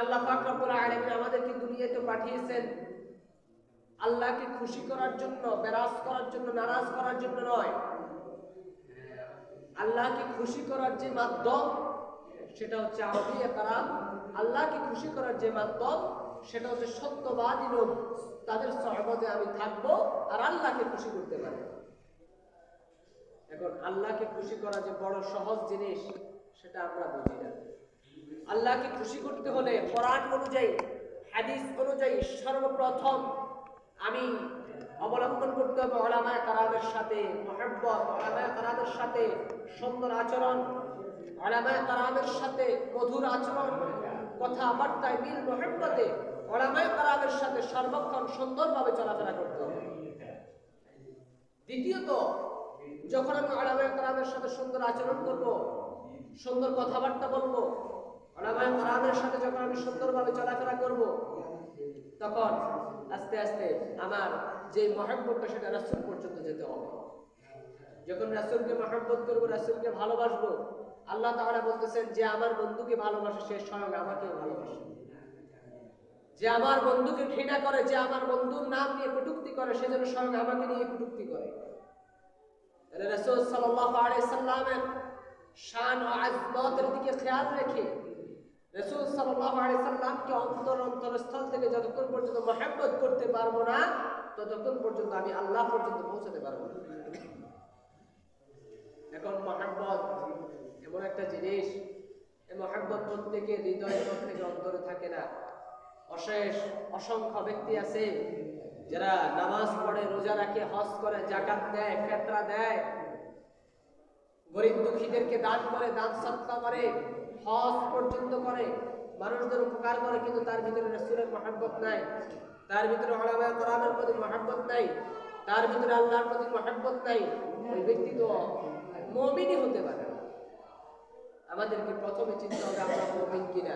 আল্লাহ পাক রব্বুল আলামিন আমাদেরকে দুনিয়াতে পাঠিয়েছেন। আল্লাহকে খুশি করার জন্য, বেরাজ করার জন্য, নারাজ করার জন্য নয়। আল্লাহকে খুশি করার যে মাধ্যম, সেটা হচ্ছে আউলিয়া কারাম আল্লাহকে খুশি করার যে মাধ্যম, সেটা হচ্ছে সত্যবাদী লোক। তাদের সহবতে আমি থাকব আর আল্লাহকে খুশি করতে পারব। এখন আল্লাহকে খুশি করা যে বড় সহজ জিনিস, সেটা আমরা বুঝি না। আল্লাহকে খুশি করতে হলে কোরআন অনুযায়ী, হাদিস অনুযায়ী সর্বপ্রথম আমি অবলম্বন করতে হবে ওলামায় কারামের সাথে, মহব্বত ওলামায় কারামের সাথে, সুন্দর আচরণ, ওলামায় কারামের সাথে মধুর আচরণ, কথাবার্তায় মিল মহব্বতে ওলামায় কারামের সাথে সর্বক্ষণ সুন্দরভাবে চলাফেরা করতে হবে। দ্বিতীয়ত, যখন আমি আলামায় কারামের সাথে সুন্দর আচরণ করব, সুন্দর কথাবার্তা বলব সাথে যখন আমি সুন্দরভাবে চলাফেরা করব, তখন আস্তে আস্তে আমার যে মহাব্বতটা সেটা রাসুল পর্যন্ত যেতে হবে। যখন রাসুলকে মহাব্বত করব, রাসুলকে ভালোবাসবো, আল্লাহ তাআলা বলতেছেন, যে আমার বন্ধুকে ভালোবাসে, সে স্বয়ং আমাকেও ভালোবাসে। যে আমার বন্ধুকে ঘৃণা করে, যে আমার বন্ধুর নাম নিয়ে কটুক্তি করে, সে যেন স্বয়ং আমাকে নিয়ে কটুক্তি করে। রসুল সাল্লাল্লাহু আলাইহি সাল্লামের শান ও আজমতের দিকে খেয়াল রেখে রসুল সাল্লামকে অন্তর অন্তরস্থল থেকে যতক্ষণ পর্যন্ত মহব্বত করতে পারব না, ততক্ষণ পর্যন্ত আমি আল্লাহ পর্যন্ত পৌঁছাতে পারব না। এখন মহাব্বত এমন একটা জিনিস এই মহাব্বত প্রত্যেকের হৃদয়ের থেকে অন্তরে থাকে না। অশেষ, অসংখ্য ব্যক্তি আছে যারা নামাজ পড়ে, রোজা রাখে, হজ করে জাকাত দেয়, ফেতরা দেয়, গরিব দুঃখীদেরকে দান করে, দান সৎকা করে হজ পর্যন্ত করে, মানুষদের উপকার করে, কিন্তু তার ভিতরে রসুলের মহাব্বত নাই। তার ভিতরে হলামায় কোরআনের প্রতি মহাব্বত নাই। তার ভিতরে আল্লাহর প্রতি মহাব্বত নাই। ওই ব্যক্তি তো মমিনই হতে পারে আমাদেরকে প্রথমে চিন্তা হবে আমরা মমিন কিনা।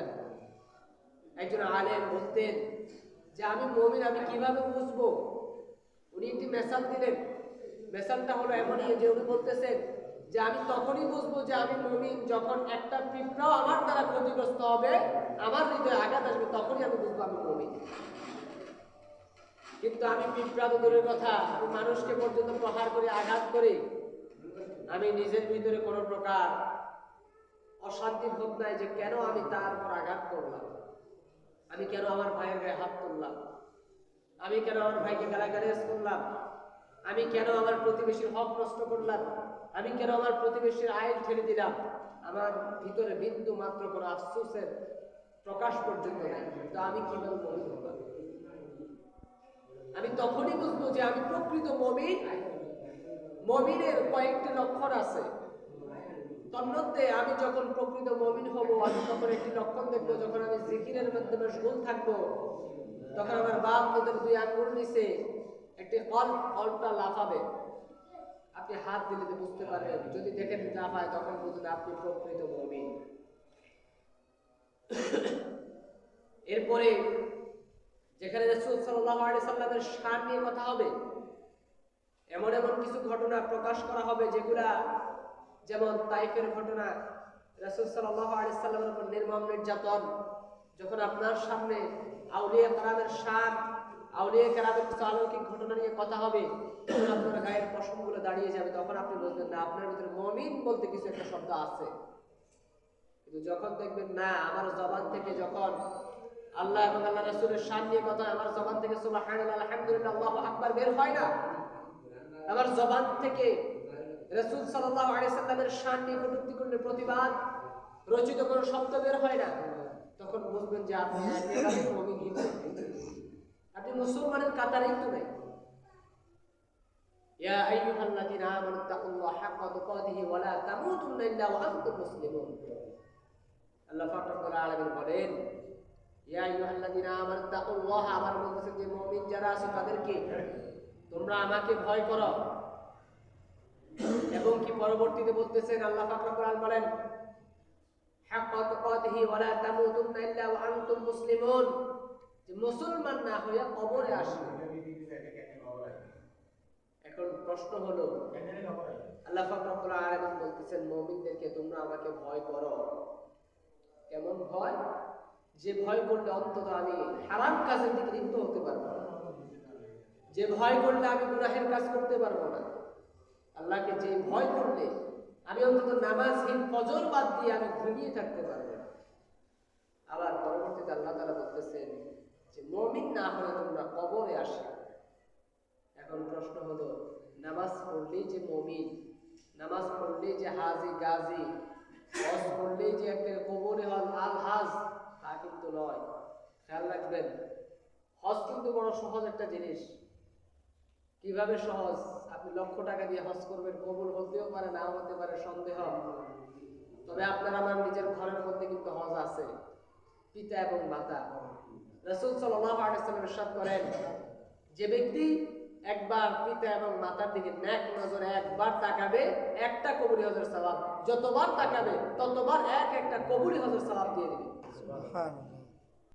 একজন আলেম বলতেন যে, আমি মমিন, আমি কীভাবে বুঝব? উনি একটি মেসাল দিলেন। মেসালটা হলো এমনই যে উনি বলতেছেন যে আমি তখনই বুঝব যে আমি মমিন, যখন একটা পিঁপড়াও আমার দ্বারা ক্ষতিগ্রস্ত হবে, আমার হৃদয়ে আঘাত আসবে, তখনই আমি বুঝব আমি মমিন। কিন্তু আমি পিঁপড়া তো দূরের কথা, আমি মানুষকে পর্যন্ত প্রহার করে, আঘাত করি, আমি নিজের ভিতরে কোনো প্রকার অশান্তি ভোগ নাই যে কেন আমি তার উপর আঘাত করলাম? আমি কেন আমার ভাইয়ের গায়ে হাত তুললাম? আমি কেন আমার ভাইকে গালাগালিয়াস করলাম আমি কেন আমার প্রতিবেশীর হক নষ্ট করলাম? আমি কেন আমার প্রতিবেশীর আইন ঠেলে দিলাম? আমার ভিতরে বিন্দু মাত্র কোনো আফসোসের প্রকাশ পর্যন্ত নাই। তো আমি কীভাবে মমিন হলাম আমি তখনই বুঝব যে আমি প্রকৃত মমিন। মমিনের কয়েকটি লক্ষণ আছে। তন্মধ্যে আমি যখন প্রকৃত মমিন হব, আমি তখন একটি লক্ষণ দেখব। যখন আমি জিকিরের মাধ্যমে শুল থাকব, তখন আমার বাপ তোদের দুই আঙ্গুল নিচে একটি কল কলটা লাফাবে। আপনি হাত দিলে বুঝতে পারবেন। যদি দেখেন লাফায় তখন বুঝবেন আপনি প্রকৃত মমিন। এরপরে যেখানে সাল্লামের সার নিয়ে কথা হবে, এমন এমন কিছু ঘটনা প্রকাশ করা হবে যেগুলা যেমন তাইফের ঘটনা, রাসূল সাল্লাল্লাহু আলাইহি সাল্লামের উপর নির্মম নির্যাতন, যখন আপনার সামনে আউলিয়া কারামের শান আউলিয়া কারামের কিছু অলৌকিক ঘটনা নিয়ে কথা হবে, তখন আপনার গায়ের পশমগুলো দাঁড়িয়ে যাবে, তখন আপনি বুঝবেন, না, আপনার ভিতরে মমিন বলতে কিছু একটা শব্দ আছে। কিন্তু যখন দেখবেন, না, আমার জবান থেকে যখন আল্লাহ এবং আল্লাহ রাসূলের নিয়ে কথা, আমার জবান থেকে সুবহানাল্লাহ, আলহামদুলিল্লাহ, আল্লাহু আকবার বের হয় না। আমার জবান থেকে রাসূল সাল্লাল্লাহু আলাইহি সাল্লামের নিয়ে কটূক্তি করলে প্রতিবাদ, রচিত কোনো শব্দ বের হয় না। তখন বুঝবেন যে আপনি। আপনি মুসলমানের কাতারেই তো নাই ইয়া আইয়ুহাল্লাযীনা আমানু তাকুল্লাহ হাক্কা তুকাতিহি ওয়া লা তামুতুন্না ইল্লা ওয়া আনতুম মুসলিমুন আল্লাহ পাক রব্বুল আলামিন বলেন ইয়া আইয়ুহাল্লাযীনা আমানু তাকুল্লাহ আমার বলতেছেন যে মুমিন যারা আছে তাদেরকে তোমরা আমাকে ভয় করো এবং কি পরবর্তীতে বলতেছেন আল্লাহ পাক রব্বুল আলামিন বলেন হাক্কা তুকাতিহি ওয়া লা তামুতুন্না ইল্লা ওয়া আনতুম মুসলিমুন যে মুসলমান না হয়ে কবরে আসবে এখন প্রশ্ন হলো, আল্লাহ আলামিন বলতেছেন, মুমিনদেরকে তোমরা আমাকে ভয় করো। কেমন ভয়? যে ভয় করলে অন্তত আমি হারাম কাজের দিকে লিপ্ত হতে পারব না। যে ভয় করলে আমি গুনাহের কাজ করতে পারব না। আল্লাহকে যে ভয় করলে আমি অন্তত নামাজহীন ফজর বাদ দিয়ে আমি ঘুমিয়ে থাকতে পারব না আবার পরবর্তীতে আল্লাহ তালা বলতেছেন যে মমিন না হলে তোমরা কবরে আসে এখন প্রশ্ন হলো, নামাজ পড়লেই যে মমিন, নামাজ পড়লেই যে হাজি, গাজী, হজ করলেই যে একটা কবরে হল আল হাজ, তা কিন্তু নয়। খেয়াল রাখবেন, হজ কিন্তু বড় সহজ একটা জিনিস। কীভাবে সহজ? আপনি লক্ষ টাকা দিয়ে হজ করবেন, কবুল হতেও পারে, নাও হতে পারে, সন্দেহ। তবে আপনার আমার নিজের ঘরের মধ্যে কিন্তু হজ আছে, পিতা এবং মাতা। রসুল সাল্লাহ আলাইসাল্লাম করেন, যে ব্যক্তি একবার পিতা এবং মাতার দিকে ন্যাক নজর একবার তাকাবে, একটা কবুলি হজর সবাব যতবার তাকাবে, ততবার এক একটা কবুলি হজর সবাব দিয়ে দিবে।